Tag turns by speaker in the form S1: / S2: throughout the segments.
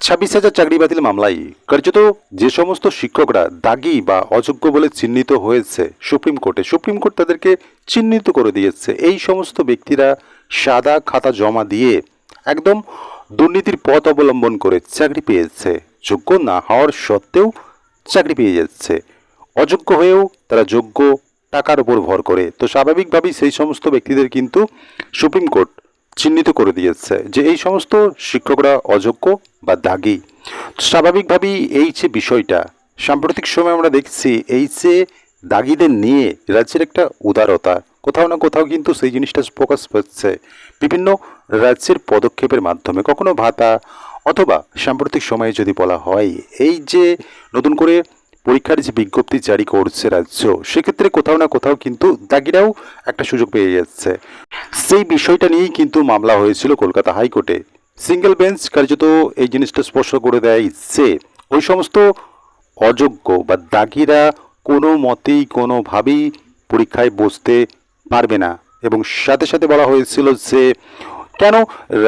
S1: ছাব্বিশ হাজার চাকরি বাতিল মামলায় কার্যত যে সমস্ত শিক্ষকরা দাগি বা অযোগ্য বলে চিহ্নিত হয়েছে সুপ্রিম কোর্টে, সুপ্রিম কোর্ট তাদেরকে চিহ্নিত করে দিয়েছে। এই সমস্ত ব্যক্তিরা সাদা খাতা জমা দিয়ে একদম দুর্নীতির পথ অবলম্বন করে চাকরি পেয়েছে। যোগ্য না হওয়ার সত্ত্বেও চাকরি পেয়ে যাচ্ছে। অযোগ্য হয়েও তারা যোগ্য টাকার উপর ভর করে। তো স্বাভাবিকভাবেই সেই সমস্ত ব্যক্তিদের কিন্তু সুপ্রিম কোর্ট চিহ্নিত করে দিয়েছে যে এই সমস্ত শিক্ষকরা অযোগ্য বা দাগি। স্বাভাবিকভাবেই এই যে বিষয়টা, সাম্প্রতিক সময়ে আমরা দেখছি এই যে দাগিদের নিয়ে রাজ্যের একটা উদারতা, কোথাও না কোথাও কিন্তু সেই জিনিসটা প্রকাশ পাচ্ছে। বিভিন্ন রাজ্যের পদক্ষেপের মাধ্যমে, কখনো ভাতা অথবা সাম্প্রতিক সময়ে যদি বলা হয়, এই যে নতুন করে পরীক্ষার যে বিজ্ঞপ্তি জারি করছে রাজ্য, সেক্ষেত্রে কোথাও না কোথাও কিন্তু দাগিরাও একটা সুযোগ পেয়ে যাচ্ছে। সেই বিষয়টা নিয়েই কিন্তু মামলা হয়েছিল কলকাতা হাইকোর্টে। সিঙ্গেল বেঞ্চ কার্যত এই জিনিসটা স্পষ্ট করে দেয় যে, ওই সমস্ত অযোগ্য বা দাগিরা কোনো মতেই কোনোভাবেই পরীক্ষায় বসতে পারবে না। এবং সাথে সাথে বলা হয়েছিল যে, কেন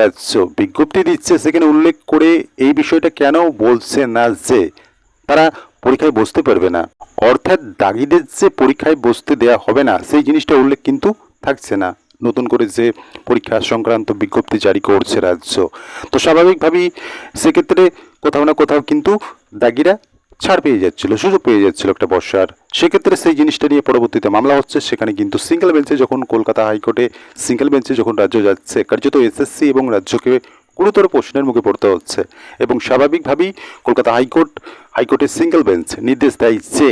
S1: রাজ্য বিজ্ঞপ্তি দিচ্ছে সেখানে উল্লেখ করে এই বিষয়টা কেন বলছে না যে, তারা পরীক্ষায় বসতে পারবে না। অর্থাৎ দাগিদের যে পরীক্ষায় বসতে দেয়া হবে না, সেই জিনিসটা উল্লেখ কিন্তু থাকছে না। নতুন করে যে পরীক্ষা সংক্রান্ত বিজ্ঞপ্তি জারি করছে রাজ্য। তো স্বাভাবিকভাবেই সেক্ষেত্রে কোথাও না কোথাও কিন্তু দাগিরা ছাড় পেয়ে যাচ্ছিল, সুযোগ পেয়ে যাচ্ছিল একটা বর্ষার। সেক্ষেত্রে সেই জিনিসটা নিয়ে পরবর্তীতে মামলা হচ্ছে, সেখানে কিন্তু সিঙ্গেল বেঞ্চে যখন কলকাতা হাইকোর্টে সিঙ্গেল বেঞ্চে যখন রাজ্য যাচ্ছে, কার্যত এসএসসি এবং রাজ্যকে গুরুতর প্রশ্নের মুখে পড়তে হচ্ছে। এবং স্বাভাবিকভাবেই কলকাতা হাইকোর্ট, হাইকোর্টের সিঙ্গেল বেঞ্চ নির্দেশ দেয় যে,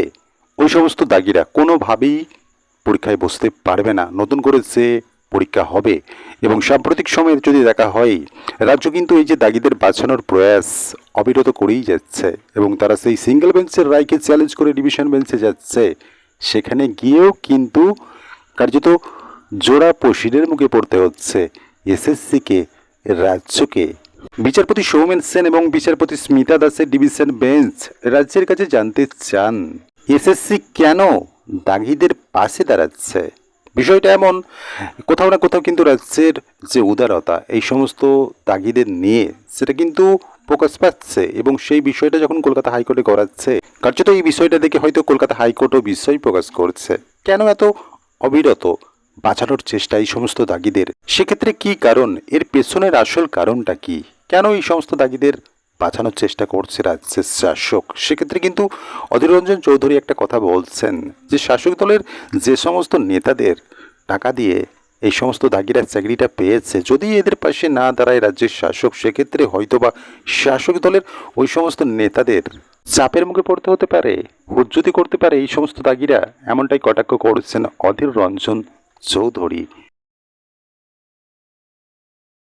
S1: ওই সমস্ত দাগিরা কোনোভাবেই পরীক্ষায় বসতে পারবে না। নতুন করে যে পরীক্ষা হবে এবং সাম্প্রতিক সময়ে যদি দেখা হয়, রাজ্য কিন্তু এই যে দাগিদের বাঁচানোর প্রয়াস অবিরত করেই যাচ্ছে এবং তারা সেই সিঙ্গেল বেঞ্চের রায়কে চ্যালেঞ্জ করে ডিভিশন বেঞ্চে যাচ্ছে। সেখানে গিয়েও কিন্তু কার্যত জোড়া পশিরের মুখে পড়তে হচ্ছে এসএসসিকে, রাজ্যকে। বিচারপতি সৌমেন সেন এবং বিচারপতি স্মিতা দাসের ডিভিশন বেঞ্চ রাজ্যের কাছে জানতে চান, এসএসসি কেন দাগিদের পাশে দাঁড়াচ্ছে? বিষয়টা এমন, কোথাও না কোথাও কিন্তু রাজ্যের যে উদারতা, এই সমস্ত দাগিদের নিয়ে সেটা কিন্তু প্রকাশ পাচ্ছে এবং সেই বিষয়টা যখন কলকাতা হাইকোর্টে করাচ্ছে, কার্যত এই বিষয়টা দেখে হয়তো কলকাতা হাইকোর্টও বিস্ময় প্রকাশ করছে। কেন এত অবিরত বাঁচানোর চেষ্টা এই সমস্ত দাগিদের সেক্ষেত্রে কি কারণ? এর পেছনের আসল কারণটা কি? কেন এই সমস্ত দাগিদের বাঁচানোর চেষ্টা করছে রাজ্যের শাসক। সেক্ষেত্রে কিন্তু অধীর রঞ্জন চৌধুরী একটা কথা বলছেন যে, শাসক দলের যে সমস্ত নেতাদের টাকা দিয়ে এই সমস্ত দাগিরা চাকরিটা পেয়েছে, যদি এদের পাশে না দাঁড়ায় রাজ্যের শাসক, সেক্ষেত্রে হয়তোবা শাসক দলের ওই সমস্ত নেতাদের চাপের মুখে পড়তে হতে পারে, হুজ্জুতি করতে পারে এই সমস্ত দাগিরা। এমনটাই কটাক্ষ করছেন অধীর রঞ্জন চৌধুরী।